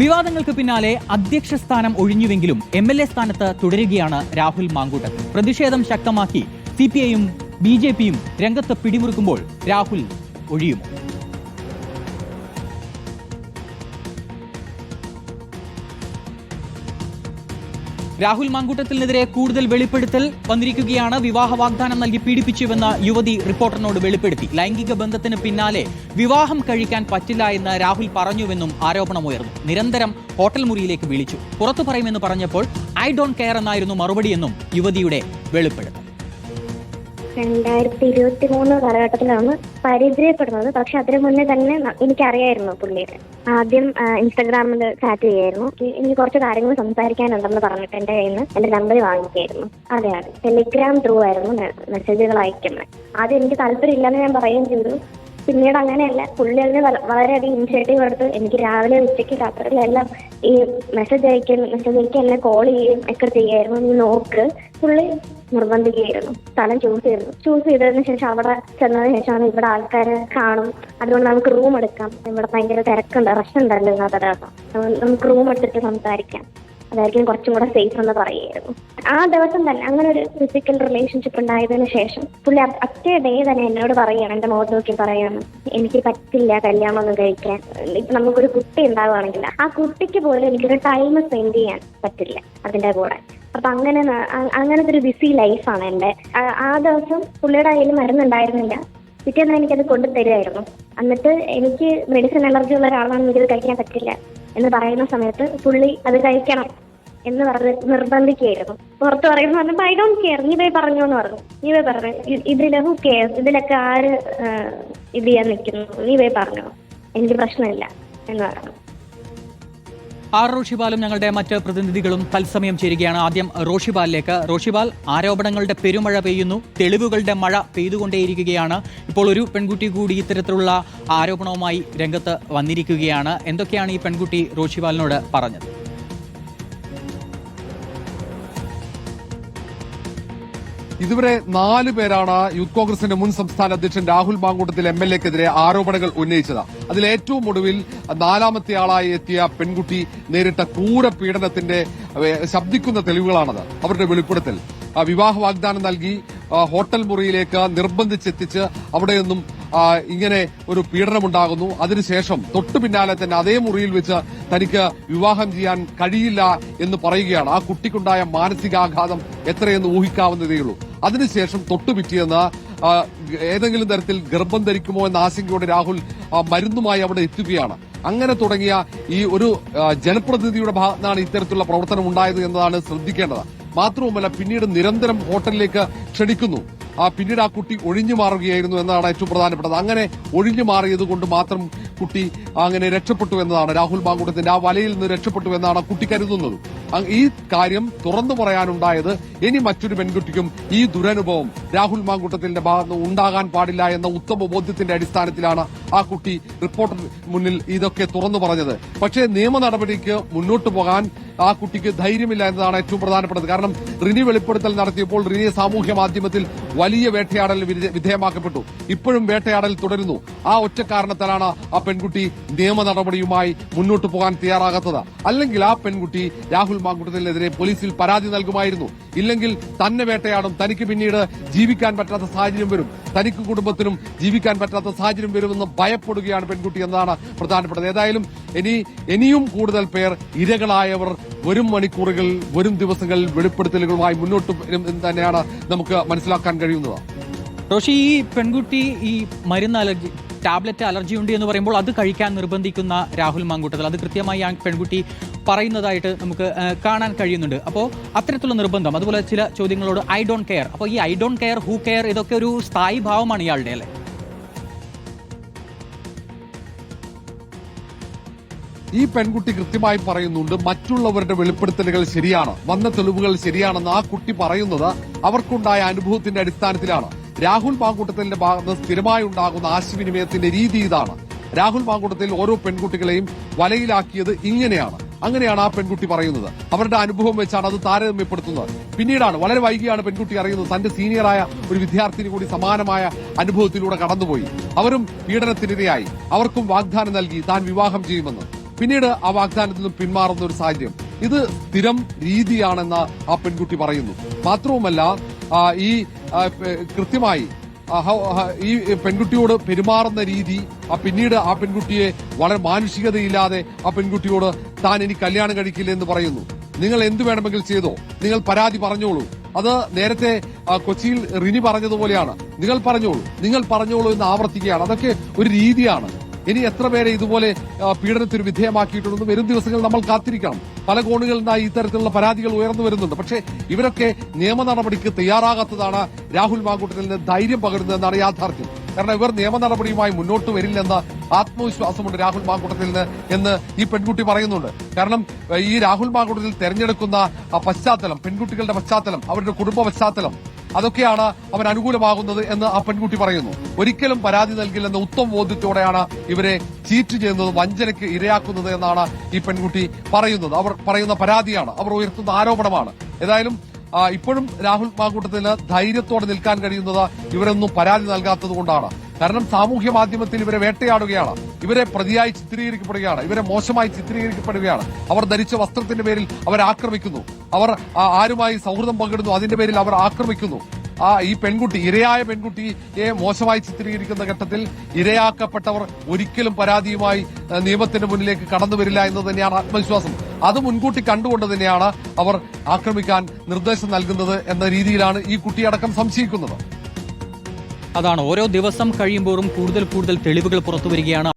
വിവാദങ്ങൾക്ക് പിന്നാലെ അധ്യക്ഷ സ്ഥാനം ഒഴിഞ്ഞുവെങ്കിലും എം എൽ എ സ്ഥാനത്ത് തുടരുകയാണ് രാഹുൽ മാങ്കൂട്ടൻ പ്രതിഷേധം ശക്തമാക്കി സി പി ഐയും ബി ജെ പിയും രംഗത്ത് പിടിമുറുക്കുമ്പോൾ രാഹുൽ ഒഴിയുമോ? രാഹുൽ മാങ്കൂട്ടത്തിനെതിരെ കൂടുതൽ വെളിപ്പെടുത്തൽ വന്നിരിക്കുകയാണ്. വിവാഹ വാഗ്ദാനം നൽകി പീഡിപ്പിച്ചുവെന്ന യുവതി റിപ്പോർട്ടറിനോട് വെളിപ്പെടുത്തി. ലൈംഗിക ബന്ധത്തിന് പിന്നാലെ വിവാഹം കഴിക്കാൻ പറ്റില്ല എന്ന് രാഹുൽ പറഞ്ഞുവെന്നും ആരോപണമുയർന്നു നിരന്തരം ഹോട്ടൽ മുറിയിലേക്ക് വിളിച്ചു. പുറത്തു പറയുമെന്ന് പറഞ്ഞപ്പോൾ ഐ ഡോണ്ട് കെയർ എന്നായിരുന്നു മറുപടിയെന്നും യുവതിയുടെ വെളിപ്പെടുത്തൽ. രണ്ടായിരത്തി ഇരുപത്തി മൂന്ന് കാലഘട്ടത്തിലാണ് പരിചയപ്പെടുന്നത്. പക്ഷെ അതിനു മുന്നേ തന്നെ എനിക്കറിയായിരുന്നു പുള്ളിയെ ആദ്യം ഇൻസ്റ്റാഗ്രാമിൽ ചാറ്റ് ചെയ്യായിരുന്നു എനിക്ക് കുറച്ച് കാര്യങ്ങൾ സംസാരിക്കാനുണ്ടെന്ന് പറഞ്ഞിട്ട് എന്റെ കയ്യിൽ നിന്ന് എന്റെ നമ്പർ വാങ്ങിക്കായിരുന്നു. അതെ അതെ. ടെലിഗ്രാം ത്രൂ ആയിരുന്നു മെസ്സേജുകൾ അയക്കുന്നത്. ആദ്യം എനിക്ക് താല്പര്യമില്ലെന്ന് ഞാൻ പറയുകയും ചെയ്തു. പിന്നീട് അങ്ങനെയല്ല. പുള്ളി അതിന് വള- വളരെയധികം ഇനിഷ്യേറ്റീവ് എടുത്ത് എനിക്ക് രാവിലെ ഉച്ചയ്ക്ക് രാത്രിയിലെല്ലാം ഈ മെസ്സേജ് അയക്കും മെസ്സേജ് അയക്കും എന്നെ കോൾ ചെയ്യും ഒക്കെ ചെയ്യായിരുന്നു. നീ നോക്ക്. പുള്ളി നിർബന്ധിക്കുകയായിരുന്നു. സ്ഥലം ചൂസ് ചെയ്തു ചൂസ് ചെയ്തതിന് ശേഷം അവിടെ ചെന്നതിന് ശേഷമാണ് ഇവിടെ ആൾക്കാരെ കാണും. അതുകൊണ്ട് നമുക്ക് റൂം എടുക്കാം. ഇവിടെ ഭയങ്കര തിരക്കുണ്ട് റഷ് ഉണ്ടല്ലോ ഇന്നത്തെ ദിവസം നമുക്ക് റൂം എടുത്തിട്ട് സംസാരിക്കാം. അതായിരിക്കും കുറച്ചും കൂടെ സേഫ് എന്ന് പറയുമായിരുന്നു. ആ ദിവസം തന്നെ അങ്ങനെ ഒരു ഫിസിക്കൽ റിലേഷൻഷിപ്പ് ഉണ്ടായതിനു ശേഷം പുള്ളി അത്തേ ഡേ തന്നെ എന്നോട് പറയുകയാണ് എന്റെ മുഖത്ത് നോക്കി പറയാണ് എനിക്ക് പറ്റില്ല കല്യാണം ഒന്നും കഴിക്കാൻ. ഇപ്പൊ നമുക്കൊരു കുട്ടി ഉണ്ടാവുകയാണെങ്കിൽ ആ കുട്ടിക്ക് പോലും എനിക്കൊരു ടൈം സ്പെൻഡ് ചെയ്യാൻ പറ്റില്ല അതിന്റെ കൂടെ. അപ്പൊ അങ്ങനെ അങ്ങനത്തെ ഒരു ബിസി ലൈഫാണ് എന്റെ ആ- ആ ദിവസം പുള്ളിയുടെ കയ്യിൽ മരുന്നുണ്ടായിരുന്നില്ല പിറ്റേന്ന് എനിക്കത് കൊണ്ടു തരുമായിരുന്നു എന്നിട്ട് എനിക്ക് മെഡിസിൻ അലർജി ഉള്ള ഒരാളാണെന്ന് എനിക്കത് കഴിക്കാൻ പറ്റില്ല. എന്ന് പറയുന്ന സമയത്ത് പുള്ളി അത് കഴിക്കണം എന്ന് പറഞ്ഞ് നിർബന്ധിക്കുകയായിരുന്നു. പുറത്ത് പറയുന്ന പറഞ്ഞപ്പോൾ ഐ ഡോണ്ട് കെയർ നീ പോയി പറഞ്ഞു എന്ന് പറഞ്ഞു. നീ പോയി പറഞ്ഞു ഇതിൽ ഹു കെയർ ഇതിലൊക്കെ ആര് ഇത് ചെയ്യാൻ നിൽക്കുന്നു നീ പോയി പറഞ്ഞു. എനിക്ക് പ്രശ്നമില്ല എന്ന് പറഞ്ഞു. ആർ റോഷിപാലും ഞങ്ങളുടെ മറ്റ് പ്രതിനിധികളും തത്സമയം ചേരുകയാണ്. ആദ്യം റോഷിപാലിലേക്ക് റോഷിപാൽ ആരോപണങ്ങളുടെ പെരുമഴ പെയ്യുന്നു. തെളിവുകളുടെ മഴ പെയ്തുകൊണ്ടേയിരിക്കുകയാണ്. ഇപ്പോൾ ഒരു പെൺകുട്ടി കൂടി ഇത്തരത്തിലുള്ള ആരോപണവുമായി രംഗത്ത് വന്നിരിക്കുകയാണ്. എന്തൊക്കെയാണ് ഈ പെൺകുട്ടി റോഷിപാലിനോട് പറഞ്ഞത്? ഇതുവരെ നാല് പേരാണ് യൂത്ത് കോൺഗ്രസിന്റെ മുൻ സംസ്ഥാന അധ്യക്ഷൻ രാഹുൽ മാങ്കൂട്ടത്തിൽ എം എൽ എക്കെതിരെ ആരോപണങ്ങൾ ഉന്നയിച്ചത്. അതിൽ ഏറ്റവും ഒടുവിൽ നാലാമത്തെ ആളായി എത്തിയ പെൺകുട്ടി നേരിട്ട ക്രൂര പീഡനത്തിന്റെ ശബ്ദിക്കുന്ന തെളിവുകളാണത്. അവരുടെ വെളിപ്പെടുത്തൽ. വിവാഹ വാഗ്ദാനം നൽകി ഹോട്ടൽ മുറിയിലേക്ക് നിർബന്ധിച്ചെത്തിച്ച് അവിടെ നിന്നും ഇങ്ങനെ ഒരു പീഡനമുണ്ടാകുന്നു. അതിനുശേഷം തൊട്ടു പിന്നാലെ തന്നെ അതേ മുറിയിൽ വെച്ച് തനിക്ക് വിവാഹം ചെയ്യാൻ കഴിയില്ല എന്ന് പറയുകയാണ്. ആ കുട്ടിക്കുണ്ടായ മാനസികാഘാതം എത്രയെന്ന് ഊഹിക്കാവുന്നതേയുള്ളൂ. അതിനുശേഷം തൊട്ടു പിറ്റിയെന്ന് ഏതെങ്കിലും തരത്തിൽ ഗർഭം ധരിക്കുമോ എന്ന ആശങ്കയോടെ രാഹുൽ മരുന്നുമായി അവിടെ എത്തുകയാണ്. അങ്ങനെ തുടങ്ങിയ ഈ ഒരു ജനപ്രതിനിധിയുടെ ഭാഗത്താണ് ഇത്തരത്തിലുള്ള പ്രവർത്തനം ഉണ്ടായത് എന്നതാണ് ശ്രദ്ധിക്കേണ്ടത്. മാത്രവുമല്ല പിന്നീട് നിരന്തരം ഹോട്ടലിലേക്ക് ക്ഷണിക്കുന്നു. ആ പിന്നീട് ആ കുട്ടി ഒഴിഞ്ഞു മാറുകയായിരുന്നു എന്നതാണ് ഏറ്റവും പ്രധാനപ്പെട്ടത്. അങ്ങനെ ഒഴിഞ്ഞു മാറിയത് കൊണ്ട് മാത്രം കുട്ടി അങ്ങനെ രക്ഷപ്പെട്ടു എന്നതാണ്. രാഹുൽ മാങ്കൂട്ടത്തിന്റെ ആ വലയിൽ നിന്ന് രക്ഷപ്പെട്ടു എന്നാണ് കുട്ടി കരുതുന്നത്. ഈ കാര്യം തുറന്നു പറയാനുണ്ടായത് ഇനി മറ്റൊരു പെൺകുട്ടിക്കും ഈ ദുരനുഭവം രാഹുൽ മാങ്കൂട്ടത്തിന്റെ ഭാഗത്ത് ഉണ്ടാകാൻ പാടില്ല എന്ന ഉത്തമ ബോധ്യത്തിന്റെ അടിസ്ഥാനത്തിലാണ് ആ കുട്ടി റിപ്പോർട്ടർ മുന്നിൽ ഇതൊക്കെ തുറന്നു പറഞ്ഞത്. പക്ഷേ നിയമ നടപടിക്ക് മുന്നോട്ടു പോകാൻ ആ കുട്ടിക്ക് ധൈര്യമില്ല എന്നതാണ് ഏറ്റവും പ്രധാനപ്പെട്ടത്. കാരണം റിനി വെളിപ്പെടുത്തൽ നടത്തിയപ്പോൾ റിനി സാമൂഹ്യ മാധ്യമത്തിൽ വലിയ വേട്ടയാടൽ വിധേയമാക്കപ്പെട്ടു. ഇപ്പോഴും വേട്ടയാടൽ തുടരുന്നു. ആ ഒറ്റ കാരണത്താലാണ് ആ പെൺകുട്ടി നിയമ നടപടിയുമായി മുന്നോട്ട് പോകാൻ തയ്യാറാകാത്തത്. അല്ലെങ്കിൽ ആ പെൺകുട്ടി രാഹുൽ മാങ്കുട്ടത്തിനെതിരെ പോലീസിൽ പരാതി നൽകുമായിരുന്നു. ഇല്ലെങ്കിൽ തന്നെ വേട്ടയാടും. തനിക്ക് പിന്നീട് ജീവിക്കാൻ പറ്റാത്ത സാഹചര്യം വരും. തനിക്ക് കുടുംബത്തിനും ജീവിക്കാൻ പറ്റാത്ത സാഹചര്യം വരുമെന്ന് ഭയപ്പെടുകയാണ് പെൺകുട്ടി എന്നതാണ് പ്രധാനപ്പെട്ടത്. ഏതായാലും ഇനി ഇനിയും കൂടുതൽ പേർ ഇരകളായവർ വരും മണിക്കൂറുകൾ വരും ദിവസങ്ങളിൽ വെളിപ്പെടുത്തലുകളുമായി മുന്നോട്ട് വരും തന്നെയാണ് നമുക്ക് മനസ്സിലാക്കാൻ കഴിയുന്നത്. റോഷി ഈ പെൺകുട്ടി ഈ മരുന്ന് അലർജി ടാബ്ലറ്റ് അലർജി ഉണ്ട് എന്ന് പറയുമ്പോൾ അത് കഴിക്കാൻ നിർബന്ധിക്കുന്ന രാഹുൽ മാങ്കൂട്ടത്തിൽ. അത് കൃത്യമായി ആ പെൺകുട്ടി പറയുന്നതായിട്ട് നമുക്ക് കാണാൻ കഴിയുന്നുണ്ട്. അപ്പോൾ അത്തരത്തിലുള്ള നിർബന്ധം അതുപോലെ ചില ചോദ്യങ്ങളോട് ഐ ഡോണ്ട് കെയർ. അപ്പോൾ ഈ I don't care who care ഇതൊക്കെ ഒരു സ്ഥായി ഭാവമാണ് ഇയാളുടെ അല്ലേ? ഈ പെൺകുട്ടി കൃത്യമായി പറയുന്നുണ്ട് മറ്റുള്ളവരുടെ വെളിപ്പെടുത്തലുകൾ ശരിയാണ് വന്ന തെളിവുകൾ ശരിയാണെന്ന് ആ കുട്ടി പറയുന്നത് അവർക്കുണ്ടായ അനുഭവത്തിന്റെ അടിസ്ഥാനത്തിലാണ്. രാഹുൽ മാങ്കൂട്ടത്തിന്റെ ഭാഗത്ത് സ്ഥിരമായി ഉണ്ടാകുന്ന ആശയവിനിമയത്തിന്റെ രീതി ഇതാണ്. രാഹുൽ മാങ്കൂട്ടത്തിൽ ഓരോ പെൺകുട്ടികളെയും വലയിലാക്കിയത് ഇങ്ങനെയാണ്. അങ്ങനെയാണ് ആ പെൺകുട്ടി പറയുന്നത്. അവരുടെ അനുഭവം വെച്ചാണ് അത് താരതമ്യപ്പെടുത്തുന്നത്. പിന്നീടാണ് വളരെ വൈകിയാണ് പെൺകുട്ടി അറിയുന്നത്. തന്റെ സീനിയറായ ഒരു വിദ്യാർത്ഥിനി കൂടി സമാനമായ അനുഭവത്തിലൂടെ കടന്നുപോയി. അവരും പീഡനത്തിനിരയായി. അവർക്കും വാഗ്ദാനം നൽകി താൻ വിവാഹം ചെയ്യുമെന്ന്. പിന്നീട് ആ വാഗ്ദാനത്തിൽ നിന്നും പിന്മാറുന്ന ഒരു സാഹചര്യം. ഇത് സ്ഥിരം രീതിയാണെന്ന് ആ പെൺകുട്ടി പറയുന്നു. മാത്രവുമല്ല ഈ കൃത്യമായി ഈ പെൺകുട്ടിയോട് പെരുമാറുന്ന രീതി ആ പിന്നീട് ആ പെൺകുട്ടിയെ വളരെ മാനുഷികതയില്ലാതെ ആ പെൺകുട്ടിയോട് താൻ ഇനി കല്യാണം കഴിക്കില്ല എന്ന് പറയുന്നു. നിങ്ങൾ എന്ത് വേണമെങ്കിൽ ചെയ്തോ. നിങ്ങൾ പരാതി പറഞ്ഞോളൂ. അത് നേരത്തെ കൊച്ചിയിൽ റിനി പറഞ്ഞതുപോലെയാണ്. നിങ്ങൾ പറഞ്ഞോളൂ. നിങ്ങൾ പറഞ്ഞോളൂ എന്ന് ആവർത്തിക്കുകയാണ്. അതൊക്കെ ഒരു രീതിയാണ്. ഇനി എത്ര പേരെ ഇതുപോലെ പീഡനത്തിന് വിധേയമാക്കിയിട്ടുണ്ടെന്ന് വരും ദിവസങ്ങൾ നമ്മൾ കാത്തിരിക്കണം. പല കോണുകളിൽ നിന്നായി ഇത്തരത്തിലുള്ള പരാതികൾ ഉയർന്നു വരുന്നുണ്ട്. പക്ഷേ ഇവരൊക്കെ നിയമ നടപടിക്ക് തയ്യാറാകാത്തതാണ് രാഹുൽ മാങ്കൂട്ടലിന് ധൈര്യം പകരുന്നതെന്നാണ് യാഥാർത്ഥ്യം. കാരണം ഇവർ നിയമ നടപടിയുമായി മുന്നോട്ട് വരില്ലെന്ന ആത്മവിശ്വാസമുണ്ട് രാഹുൽ മാങ്കൂട്ടത്തിന് എന്ന് ഈ പെൺകുട്ടി പറയുന്നുണ്ട്. കാരണം ഈ രാഹുൽ മാങ്കൂട്ടത്തിൽ തെരഞ്ഞെടുക്കുന്ന പശ്ചാത്തലം പെൺകുട്ടികളുടെ പശ്ചാത്തലം അവരുടെ കുടുംബ പശ്ചാത്തലം അതൊക്കെയാണ് അവൻ അനുകൂലമാകുന്നത് എന്ന് ആ പെൺകുട്ടി പറയുന്നു. ഒരിക്കലും പരാതി നൽകില്ലെന്ന ഉത്തമ ബോധ്യത്തോടെയാണ് ഇവരെ ചീറ്റ് ചെയ്യുന്നത് വഞ്ചനയ്ക്ക് ഇരയാക്കുന്നത് എന്നാണ് ഈ പെൺകുട്ടി പറയുന്നത്. അവർ പറയുന്ന പരാതിയാണ്. അവർ ഉയർത്തുന്ന ആരോപണമാണ്. ഏതായാലും ഇപ്പോഴും രാഹുൽ മാക്കൂട്ടത്തിന് ധൈര്യത്തോടെ നിൽക്കാൻ കഴിയുന്നത് ഇവരൊന്നും പരാതി നൽകാത്തത് കൊണ്ടാണ്. കാരണം സാമൂഹ്യ മാധ്യമത്തിൽ ഇവരെ വേട്ടയാടുകയാണ്. ഇവരെ പ്രതിയായി ചിത്രീകരിക്കപ്പെടുകയാണ്. ഇവരെ മോശമായി ചിത്രീകരിക്കപ്പെടുകയാണ്. അവർ ധരിച്ച വസ്ത്രത്തിന്റെ പേരിൽ അവർ ആക്രമിക്കുന്നു. അവർ ആരുമായി സൗഹൃദം പങ്കിടുന്നു. അതിന്റെ പേരിൽ അവർ ആക്രമിക്കുന്നു. ആ ഈ പെൺകുട്ടി ഇരയായ പെൺകുട്ടിയെ മോശമായി ചിത്രീകരിക്കുന്ന ഘട്ടത്തിൽ ഇരയാക്കപ്പെട്ടവർ ഒരിക്കലും പരാതിയുമായി നിയമത്തിന്റെ മുന്നിലേക്ക് കടന്നു വരില്ല എന്ന് തന്നെയാണ് ആത്മവിശ്വാസം. അത് മുൻകൂട്ടി കണ്ടുകൊണ്ട് തന്നെയാണ് അവർ ആക്രമിക്കാൻ നിർദ്ദേശം നൽകുന്നത് എന്ന രീതിയിലാണ് ഈ കുട്ടിയടക്കം സംശയിക്കുന്നത്. അതാണ് ഓരോ ദിവസം കഴിയുമ്പോഴും കൂടുതൽ കൂടുതൽ തെളിവുകൾ പുറത്തുവരികയാണ്